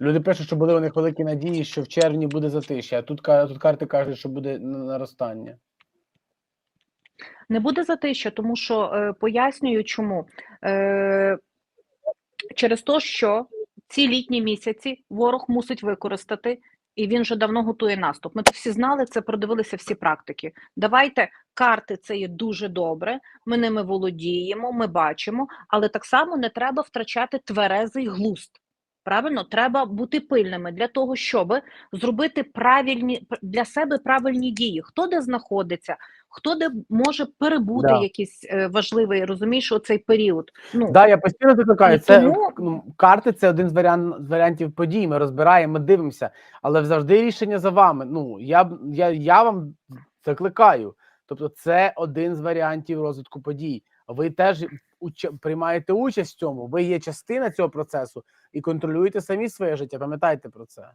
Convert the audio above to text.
Люди пишуть, що були у них великі надії, що в червні буде затишя, а тут, тут карти кажуть, що буде наростання. Не буде затища, тому що е, пояснюю, чому. Е, через те, що ці літні місяці ворог мусить використати, і він вже давно готує наступ. Ми це всі знали, це продивилися всі практики. Давайте карти це є дуже добре. Ми ними володіємо, ми бачимо, але так само не треба втрачати тверезий глузд. Правильно, треба бути пильними для того, щоб зробити правильні для себе правильні дії. Хто де знаходиться, хто де може перебути Да. якийсь е, важливий, розумієш, оцей період. Ну Да, я постійно закликаю. Це тому- ну, карти це один з варіант, з варіантів подій. Ми розбираємо, ми дивимося, але завжди рішення за вами. Ну я я, я вам закликаю. Тобто, це один з варіантів розвитку подій. Ви теж уч- приймаєте участь в цьому. Ви є частина цього процесу і контролюєте самі своє життя. Пам'ятайте про це.